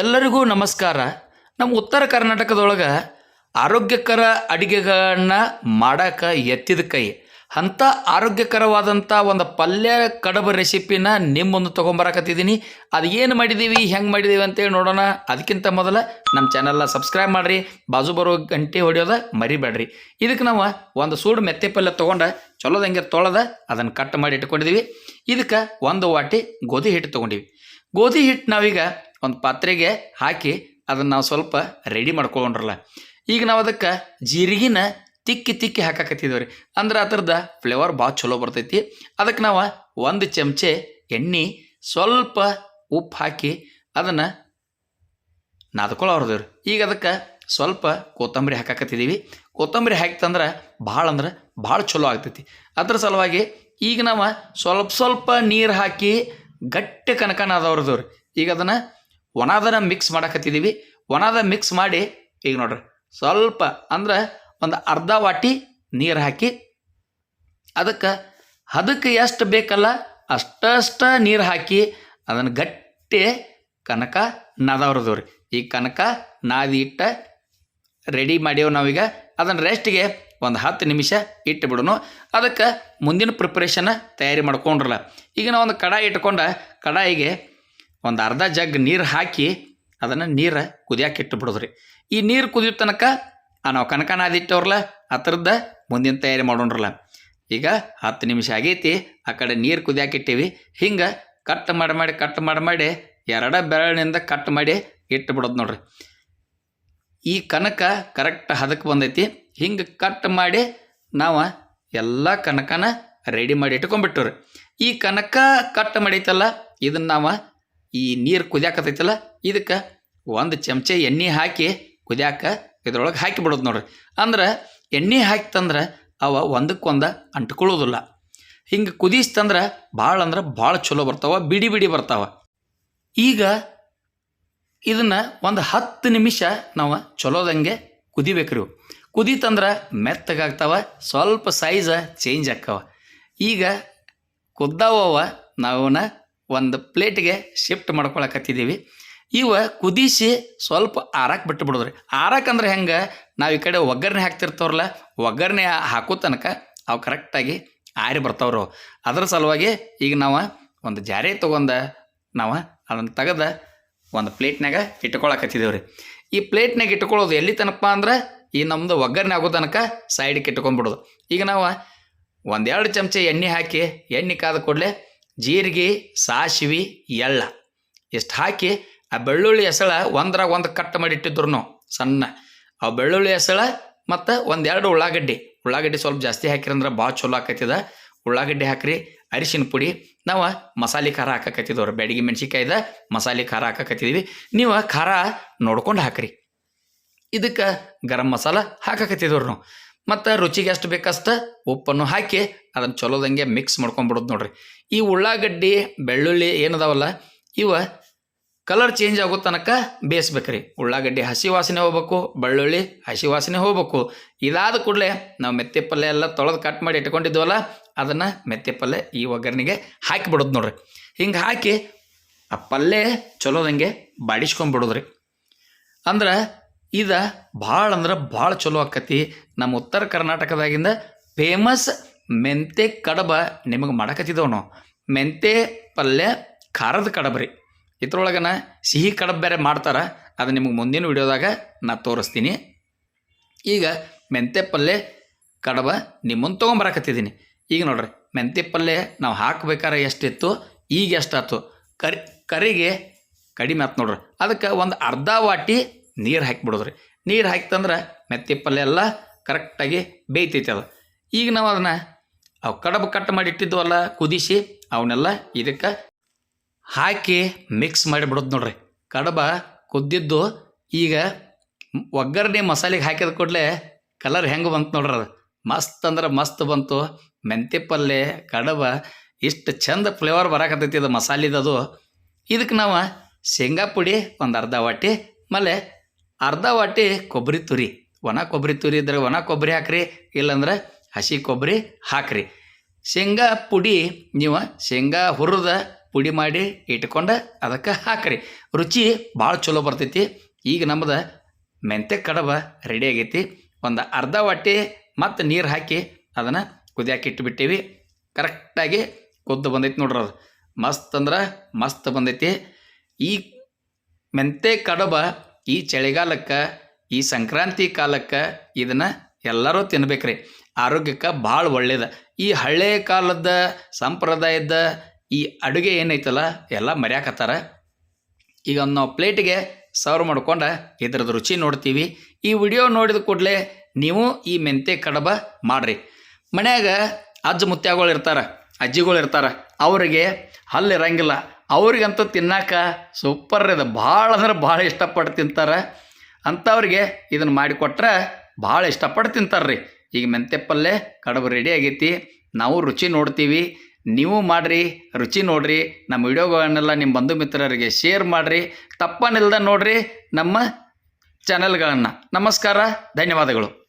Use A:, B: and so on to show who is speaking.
A: ಎಲ್ಲರಿಗೂ ನಮಸ್ಕಾರ. ನಮ್ಮ ಉತ್ತರ ಕರ್ನಾಟಕದೊಳಗೆ ಆರೋಗ್ಯಕರ ಅಡಿಗೆಗಳನ್ನ ಮಾಡಕ್ಕೆ ಎತ್ತಿದ ಕೈ. ಅಂಥ ಆರೋಗ್ಯಕರವಾದಂಥ ಒಂದು ಪಲ್ಯ ಕಡಬ ರೆಸಿಪಿನ ನಿಮ್ಮೊಂದು ಮುಂದೆ ತೊಗೊಂಬರಕತ್ತಿದ್ದೀನಿ. ಅದು ಏನು ಮಾಡಿದ್ದೀವಿ ಹೆಂಗೆ ಮಾಡಿದ್ದೀವಿ ಅಂತೇಳಿ ನೋಡೋಣ. ಅದಕ್ಕಿಂತ ಮೊದಲು ನಮ್ಮ ಚಾನಲ್ನ ಸಬ್ಸ್ಕ್ರೈಬ್ ಮಾಡಿರಿ. ಬಾಜು ಬರೋ ಗಂಟೆ ಹೊಡೆಯೋದ ಮರಿಬೇಡ್ರಿ. ಇದಕ್ಕೆ ನಾವು ಒಂದು ಸೂಡು ಮೆತ್ತೆ ಪಲ್ಯ ತೊಗೊಂಡು ಚಲೋದಂಗೆ ತೊಳೆದ, ಅದನ್ನು ಕಟ್ ಮಾಡಿ ಇಟ್ಕೊಂಡಿದ್ದೀವಿ ಇದಕ್ಕೆ ಒಂದು ವಾಟಿ ಗೋಧಿ ಹಿಟ್ಟು ತೊಗೊಂಡಿವಿ. ಗೋಧಿ ಹಿಟ್ಟು ನಾವೀಗ ಒಂದು ಪಾತ್ರೆಗೆ ಹಾಕಿ ಅದನ್ನು ನಾವು ಸ್ವಲ್ಪ ರೆಡಿ ಮಾಡ್ಕೊಂಡ್ರಲ್ಲ. ಈಗ ನಾವು ಅದಕ್ಕೆ ಜೀರಿಗಿನ ತಿಕ್ಕಿ ತಿಕ್ಕಿ ಹಾಕಾಕತ್ತಿದ್ದೇವೆ ರೀ ಅಂದ್ರೆ ಅದರದ ಫ್ಲೇವರ್ ಭಾಳ ಚಲೋ ಬರ್ತೈತಿ. ಅದಕ್ಕೆ ನಾವು ಒಂದು ಚಮಚೆ ಎಣ್ಣೆ ಸ್ವಲ್ಪ ಉಪ್ಪು ಹಾಕಿ ಅದನ್ನು ನಾದ್ಕೊಳ್ಳೋರ್ದೇವ್ರಿ ಈಗ ಅದಕ್ಕೆ ಸ್ವಲ್ಪ ಕೊತ್ತಂಬರಿ ಹಾಕಾಕತ್ತಿದ್ದೀವಿ ಕೊತ್ತಂಬರಿ ಹಾಕ್ತಂದ್ರೆ ಭಾಳ ಅಂದ್ರೆ ಭಾಳ ಚಲೋ ಆಗ್ತೈತಿ. ಅದ್ರ ಸಲುವಾಗಿ ಈಗ ನಾವು ಸ್ವಲ್ಪ ಸ್ವಲ್ಪ ನೀರು ಹಾಕಿ ಗಟ್ಟಿ ಕನಕನ ಅದಾವ್ರದವ್ರಿ ಈಗ ಅದನ್ನು ಒಣದನ ಮಿಕ್ಸ್ ಮಾಡಕತ್ತಿದ್ದೀವಿ ಒಣದ ಮಿಕ್ಸ್ ಮಾಡಿ, ಈಗ ನೋಡ್ರಿ, ಸ್ವಲ್ಪ ಅಂದ್ರೆ ಒಂದು ಅರ್ಧ ವಾಟಿ ನೀರು ಹಾಕಿ, ಅದಕ್ಕೆ ಅದಕ್ಕೆ ಎಷ್ಟು ಬೇಕಲ್ಲ ಅಷ್ಟಷ್ಟ ನೀರು ಹಾಕಿ ಅದನ್ನು ಗಟ್ಟಿ ಕನಕ ನಾದವ್ರದವ್ರಿ ಈ ಕನಕ ನಾದಿ ಇಟ್ಟ ರೆಡಿ ಮಾಡ್ಯವು ನಾವೀಗ. ಅದನ್ನು ರೆಸ್ಟ್ಗೆ ಒಂದು ಹತ್ತು ನಿಮಿಷ ಇಟ್ಟು ಬಿಡೋಣ ಅದಕ್ಕೆ ಮುಂದಿನ ಪ್ರಿಪ್ರೇಷನ್ ತಯಾರಿ ಮಾಡ್ಕೊಂಡ್ರಲ್ಲ. ಈಗ ನಾವು ಒಂದು ಕಡಾಯಿ ಇಟ್ಕೊಂಡ, ಕಡಾಯಿಗೆ ಒಂದು ಅರ್ಧ ಜಗ್ ನೀರು ಹಾಕಿ ಅದನ್ನು ನೀರು ಕುದಿಯಾಕೆ ಇಟ್ಟು ಬಿಡೋದ್ರಿ. ಈ ನೀರು ಕುದಿಯೋ ತನಕ ಆ ನಾವು ಕನಕನ ನಾದಿಟ್ಟವ್ರಲ್ಲ ಆ ಥರದ್ದು ಮುಂದಿನ ತಯಾರಿ ಮಾಡೋಣ್ರಲ್ಲ. ಈಗ ಹತ್ತು ನಿಮಿಷ ಆಗೈತಿ, ಆ ಕಡೆ ನೀರು ಕುದಿಯಾಕೆ ಇಟ್ಟೀವಿ. ಹಿಂಗೆ ಕಟ್ ಮಾಡಿ ಮಾಡಿ, ಕಟ್ ಮಾಡಿ ಮಾಡಿ, ಎರಡ ಬೆರಳಿನಿಂದ ಕಟ್ ಮಾಡಿ ಇಟ್ಟು ಬಿಡೋದು ನೋಡ್ರಿ. ಈ ಕನಕ ಕರೆಕ್ಟ್ ಹದಕ್ಕೆ ಬಂದೈತಿ. ಹಿಂಗೆ ಕಟ್ ಮಾಡಿ ನಾವು ಎಲ್ಲ ಕನಕನ ರೆಡಿ ಮಾಡಿ ಇಟ್ಕೊಂಡ್ಬಿಟ್ಟವ್ರಿ. ಈ ಕನಕ ಕಟ್ ಮಾಡೈತಲ್ಲ ಇದನ್ನು ನಾವು ಈ ನೀರು ಕುದಿಯಾಕತೈತಲ್ಲ ಇದಕ್ಕೆ ಒಂದು ಚಮಚ ಎಣ್ಣೆ ಹಾಕಿ ಕುದಿಯಾಕ ಇದ್ರೊಳಗೆ ಹಾಕಿ ಬಿಡೋದು ನೋಡ್ರಿ. ಅಂದ್ರೆ ಎಣ್ಣೆ ಹಾಕ್ತಂದ್ರೆ ಅವ ಒಂದಕ್ಕೊಂದು ಅಂಟ್ಕೊಳ್ಳೋದಿಲ್ಲ. ಹಿಂಗೆ ಕುದಿಸ್ತಂದ್ರೆ ಭಾಳ ಅಂದ್ರೆ ಭಾಳ ಚಲೋ ಬರ್ತಾವ, ಬಿಡಿ ಬಿಡಿ ಬರ್ತಾವ. ಈಗ ಇದನ್ನು ಒಂದು ಹತ್ತು ನಿಮಿಷ ನಾವು ಚಲೋದಂಗೆ ಕುದಿಬೇಕ್ರಿ. ಕುದೀತಂದ್ರೆ ಮೆತ್ತಗಾಗ್ತಾವ, ಸ್ವಲ್ಪ ಸೈಜ ಚೇಂಜ್ ಆಕ್ಕವ ಈಗ ಕುದ್ದಾವವ ನಾವನ್ನ ಒಂದು ಪ್ಲೇಟ್ಗೆ ಶಿಫ್ಟ್ ಮಾಡ್ಕೊಳಕತ್ತಿದ್ದೀವಿ. ಇವ ಕುದಿಸಿ ಸ್ವಲ್ಪ ಆರಕ್ಕೆ ಬಿಟ್ಟು ಬಿಡೋದ್ರಿ ಆರಕ್ಕೆ ಅಂದ್ರೆ ಹೆಂಗೆ? ನಾವು ಈ ಕಡೆ ಒಗ್ಗರಣೆ ಹಾಕ್ತಿರ್ತವ್ರಲ್ಲ, ಒಗ್ಗರಣೆ ಹಾಕೋ ತನಕ ಅವು ಕರೆಕ್ಟಾಗಿ ಆರಿ ಬರ್ತಾವ್ರು. ಅದ್ರ ಸಲುವಾಗಿ ಈಗ ನಾವು ಒಂದು ಜಾರಿ ತೊಗೊಂಡ ನಾವು ಅದನ್ನು ತೆಗೆದ ಒಂದು ಪ್ಲೇಟ್ನಾಗ ಇಟ್ಕೊಳಕತ್ತಿದ್ದೇವೆ ರೀ ಈ ಪ್ಲೇಟ್ನಾಗ ಇಟ್ಕೊಳ್ಳೋದು ಎಲ್ಲಿ ತನಕ ಅಂದ್ರೆ ಈ ನಮ್ಮದು ಒಗ್ಗರಣೆ ಆಗೋ ತನಕ ಸೈಡಿಗೆ ಇಟ್ಕೊಂಡ್ಬಿಡೋದು. ಈಗ ನಾವು ಒಂದೆರಡು ಚಮಚ ಎಣ್ಣೆ ಹಾಕಿ, ಎಣ್ಣೆ ಕಾದ ಕೂಡಲೇ ಜೀರಿಗೆ, ಸಾಸಿವೆ, ಎಳ್ಳ. ಇಷ್ಟು ಹಾಕಿ ಆ ಬೆಳ್ಳುಳ್ಳಿ ಎಸಳ ಒಂದ್ರಾಗ ಒಂದು ಕಟ್ ಮಾಡಿ ಇಟ್ಟಿದ್ರು ನಾವು ಸಣ್ಣ. ಆ ಬೆಳ್ಳುಳ್ಳಿ ಎಸಳ ಮತ್ತು ಒಂದೆರಡು ಉಳ್ಳಾಗಡ್ಡಿ. ಉಳ್ಳಾಗಡ್ಡಿ ಸ್ವಲ್ಪ ಜಾಸ್ತಿ ಹಾಕಿರಂದ್ರೆ ಭಾಳ ಚಲೋ ಆಕತ್ತಿದ ಉಳ್ಳಾಗಡ್ಡಿ ಹಾಕ್ರಿ, ಅರಿಶಿನ ಪುಡಿ, ನಾವು ಮಸಾಲೆ ಖಾರ ಹಾಕಕತ್ತಿದ್ದವ್ರು ಬೆಡಗಿ ಮೆಣಸಿಕಾಯ್ದ ಮಸಾಲೆ ಖಾರ ಹಾಕಕತ್ತಿದ್ದೀವಿ ನೀವು ಖಾರ ನೋಡ್ಕೊಂಡು ಹಾಕ್ರಿ. ಇದಕ್ಕೆ ಗರಂ ಮಸಾಲ ಹಾಕಕತ್ತಿದ್ದವ್ರು ನಾವು ಮತ್ತು ರುಚಿಗೆ ಎಷ್ಟು ಬೇಕಷ್ಟು ಉಪ್ಪನ್ನು ಹಾಕಿ ಅದನ್ನು ಚಲೋದಂಗೆ ಮಿಕ್ಸ್ ಮಾಡ್ಕೊಂಬಿಡೋದು ನೋಡ್ರಿ. ಈ ಉಳ್ಳಾಗಡ್ಡಿ, ಬೆಳ್ಳುಳ್ಳಿ ಏನದಾವಲ್ಲ, ಇವ ಕಲರ್ ಚೇಂಜ್ ಆಗೋ ತನಕ ಬೇಯಿಸ್ಬೇಕ್ರಿ. ಉಳ್ಳಾಗಡ್ಡಿ ಹಸಿ ವಾಸನೆ ಹೋಗ್ಬೇಕು, ಬೆಳ್ಳುಳ್ಳಿ ಹಸಿ ವಾಸನೆ ಹೋಗ್ಬೇಕು. ಇದಾದ ಕೂಡಲೇ ನಾವು ಮೆತ್ತೆ ಪಲ್ಯ ಎಲ್ಲ ತೊಳೆದು ಕಟ್ ಮಾಡಿ ಇಟ್ಕೊಂಡಿದ್ವಲ್ಲ, ಅದನ್ನು ಮೆತ್ತೆ ಪಲ್ಯ ಈ ಒಗ್ಗರಣೆಗೆ ಹಾಕಿಬಿಡೋದು ನೋಡ್ರಿ. ಹಿಂಗೆ ಹಾಕಿ ಆ ಪಲ್ಯ ಚಲೋದಂಗೆ ಬಾಡಿಸ್ಕೊಂಡ್ಬಿಡೋದ್ರಿ ಅಂದ್ರೆ ಇದು ಭಾಳ ಅಂದ್ರೆ ಭಾಳ ಚಲೋ ಆಕತಿ. ನಮ್ಮ ಉತ್ತರ ಕರ್ನಾಟಕದಾಗಿಂದ ಫೇಮಸ್ ಮೆಂತೆ ಕಡಬ ನಿಮಗೆ ಮಾಡಕತ್ತಿದ್ದವನು ನಾವು ಮೆಂತೆ ಪಲ್ಯ ಖಾರದ ಕಡಬ ರೀ. ಇದ್ರೊಳಗನ ಸಿಹಿ ಕಡಬ ಬೇರೆ ಮಾಡ್ತಾರೆ. ಅದು ನಿಮಗೆ ಮುಂದಿನ ವಿಡಿಯೋದಾಗ ನಾ ತೋರಿಸ್ತೀನಿ. ಈಗ ಮೆಂತೆ ಪಲ್ಯ ಕಡಬ ನಿಮ್ಮನ್ನು ತೊಗೊಂಬರಕತ್ತಿದ್ದೀನಿ ಈಗ ನೋಡ್ರಿ, ಮೆಂತೆ ಪಲ್ಯ ನಾವು ಹಾಕ್ಬೇಕಾರೆ ಎಷ್ಟಿತ್ತು? ಈಗ ಎಷ್ಟಾಯ್ತು ಕರಿ, ಕರಿಗೆ ಕಡಿಮೆ ಆಯ್ತು ನೋಡ್ರಿ. ಅದಕ್ಕೆ ಒಂದು ಅರ್ಧ ವಾಟಿ ನೀರು ಹಾಕಿಬಿಡೋದ್ರಿ. ನೀರು ಹಾಕ್ತಂದ್ರೆ ಮೆತ್ತೆ ಪಲ್ಯ ಎಲ್ಲ ಕರೆಕ್ಟಾಗಿ ಬೇಯ್ತೈತೆ ಅದು. ಈಗ ನಾವು ಅದನ್ನು ಅವು ಕಡಬು ಕಟ್ ಮಾಡಿ ಇಟ್ಟಿದ್ವಲ್ಲ ಕುದಿಸಿ ಅವನ್ನೆಲ್ಲ ಇದಕ್ಕೆ ಹಾಕಿ ಮಿಕ್ಸ್ ಮಾಡಿಬಿಡೋದು ನೋಡ್ರಿ. ಕಡಬ ಕುದ್ದಿದ್ದು ಈಗ ಒಗ್ಗರಣೆ ಮಸಾಲೆಗೆ ಹಾಕಿದ ಕೂಡಲೇ ಕಲರ್ ಹೆಂಗೆ ಬಂತು ನೋಡ್ರಿ ಅದು. ಮಸ್ತ್ ಅಂದ್ರೆ ಮಸ್ತ್ ಬಂತು. ಮೆಂತೆ ಪಲ್ಯ ಕಡಬ ಇಷ್ಟು ಚಂದ ಫ್ಲೇವರ್ ಬರಾಕತ್ತೈತಿ ಅದು ಮಸಾಲಿದದು. ಇದಕ್ಕೆ ನಾವು ಶೇಂಗಾ ಪುಡಿ ಒಂದು ಅರ್ಧ ವಾಟಿ ಆಮೇಲೆ ಅರ್ಧ ವಾಟಿ ಕೊಬ್ಬರಿ ತುರಿ. ಒಣ ಕೊಬ್ಬರಿ ತುರಿ ಇದ್ರೆ ಒಣ ಕೊಬ್ಬರಿ ಹಾಕ್ರಿ, ಇಲ್ಲಂದ್ರೆ ಹಸಿ ಕೊಬ್ಬರಿ ಹಾಕ್ರಿ. ಶೇಂಗಾ ಪುಡಿ, ನೀವು ಶೇಂಗಾ ಹುರಿದ ಪುಡಿ ಮಾಡಿ ಇಟ್ಕೊಂಡು ಅದಕ್ಕೆ ಹಾಕ್ರಿ. ರುಚಿ ಭಾಳ ಚಲೋ ಬರ್ತೈತಿ. ಈಗ ನಮ್ಮದು ಮೆಂತ್ಯ ಕಡಬ ರೆಡಿ ಆಗೈತಿ. ಒಂದು ಅರ್ಧ ವಾಟಿ ಮತ್ತು ನೀರು ಹಾಕಿ ಅದನ್ನು ಕುದಿಯಾಕೆ ಇಟ್ಬಿಟ್ಟಿವಿ. ಕರೆಕ್ಟಾಗಿ ಕುದ್ದು ಬಂದೈತಿ ನೋಡ್ರಿ ಅದು. ಮಸ್ತ್ ಅಂದ್ರೆ ಮಸ್ತ್ ಬಂದೈತಿ. ಈ ಮೆಂತ್ಯ ಕಡಬ ಈ ಚಳಿಗಾಲಕ್ಕೆ, ಈ ಸಂಕ್ರಾಂತಿ ಕಾಲಕ್ಕೆ ಇದನ್ನು ಎಲ್ಲರೂ ತಿನ್ಬೇಕ್ರಿ. ಆರೋಗ್ಯಕ್ಕೆ ಭಾಳ ಒಳ್ಳೇದು. ಈ ಹಳೆ ಕಾಲದ ಸಂಪ್ರದಾಯದ ಈ ಅಡುಗೆ ಏನೈತಲ್ಲ, ಎಲ್ಲ ಮರ್ಯಾಕತ್ತಾರ. ಈಗ ನಾವು ಪ್ಲೇಟಿಗೆ ಸರ್ವ್ ಮಾಡ್ಕೊಂಡು ಇದ್ರದ್ದು ರುಚಿ ನೋಡ್ತೀವಿ. ಈ ವಿಡಿಯೋ ನೋಡಿದ ಕೂಡಲೇ ನೀವು ಈ ಮೆಂತೆ ಕಡಬ ಮಾಡ್ರಿ. ಮನ್ಯಾಗ ಅಜ್ಜ ಮುತ್ಯಾಗಳು ಇರ್ತಾರೆ. ಅಜ್ಜಿಗಳು ಇರ್ತಾರೆ, ಅವರಿಗೆ ಹಲ್ಲು ಇರಂಗಿಲ್ಲ. ಅವ್ರಿಗಂತೂ ತಿನ್ನಾಕ ಸೂಪರ್ ಇದೆ ಭಾಳ ಅಂದ್ರೆ ಭಾಳ ಇಷ್ಟಪಟ್ಟು ತಿಂತಾರೆ. ಅಂಥವ್ರಿಗೆ ಇದನ್ನು ಮಾಡಿಕೊಟ್ರೆ ಭಾಳ ಇಷ್ಟಪಟ್ಟು ತಿಂತಾರೆ ರೀ ಈಗ ಮೆಂತೆ ಪಲ್ಯ ಕಡಬು ರೆಡಿ ಆಗೈತಿ. ನಾವು ರುಚಿ ನೋಡ್ತೀವಿ. ನೀವು ಮಾಡಿರಿ, ರುಚಿ ನೋಡಿರಿ. ನಮ್ಮ ವಿಡಿಯೋಗಳನ್ನೆಲ್ಲ ನಿಮ್ಮ ಬಂಧು ಮಿತ್ರರಿಗೆ ಶೇರ್ ಮಾಡಿರಿ. ತಪ್ಪನಿಲ್ದ ನೋಡಿರಿ ನಮ್ಮ ಚಾನೆಲ್ಗಳನ್ನು ನಮಸ್ಕಾರ, ಧನ್ಯವಾದಗಳು.